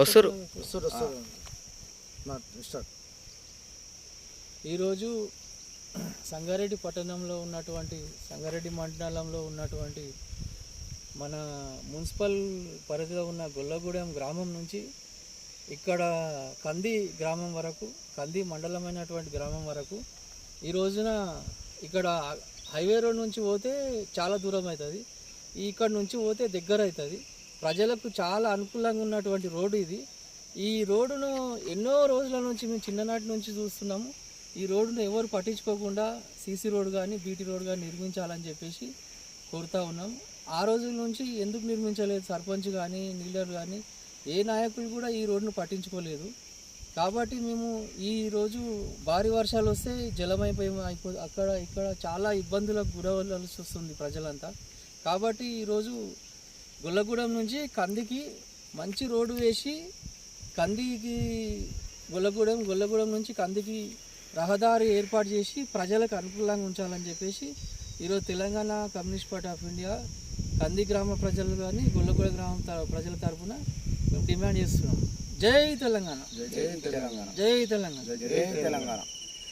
వస్తారు. ఈరోజు సంగారెడ్డి పట్టణంలో ఉన్నటువంటి సంగారెడ్డి మండలంలో ఉన్నటువంటి మన మున్సిపల్ పరిధిలో ఉన్న గొల్లగూడెం గ్రామం నుంచి ఇక్కడ కంది గ్రామం వరకు కంది మండలమైనటువంటి గ్రామం వరకు ఈ రోజున ఇక్కడ హైవే రోడ్ నుంచి పోతే చాలా దూరం అవుతుంది. ఇక్కడ నుంచి పోతే దగ్గర అవుతుంది. ప్రజలకు చాలా అనుకూలంగా ఉన్నటువంటి రోడ్డు ఇది. ఈ రోడ్డును ఎన్నో రోజుల నుంచి మేము చిన్ననాటి నుంచి చూస్తున్నాము. ఈ రోడ్డును ఎవరు పట్టించుకోకుండా సీసీ రోడ్ కానీ బీటీ రోడ్ కానీ నిర్మించాలని చెప్పేసి కోరుతా ఉన్నాం ఆ రోజుల నుంచి ఎందుకు నిర్మించలేదు సర్పంచ్ కానీ నీలర్ కానీ ఏ నాయకులు కూడా ఈ రోడ్డును పట్టించుకోలేదు. కాబట్టి మేము ఈ రోజు భారీ వర్షాలు వస్తే జలమైపోయి అయిపో అక్కడ ఇక్కడ చాలా ఇబ్బందులకు గురవలసి వస్తుంది ప్రజలంతా. కాబట్టి ఈరోజు గొల్లగూడెం నుంచి కందికి మంచి రోడ్డు వేసి కందికి గొల్లగూడెం గొల్లగూడెం నుంచి కందికి రహదారి ఏర్పాటు చేసి ప్రజలకు అనుకూలంగా ఉంచాలని చెప్పేసి ఈరోజు Telangana Communist Party of India Kandi గ్రామ ప్రజలు కానీ గొల్లగూడెం గ్రామం ప్రజల తరఫున మేము డిమాండ్ చేస్తున్నాం. జై తెలంగాణ. జై తెలంగాణ. జై తెలంగాణ. జై తెలంగాణ.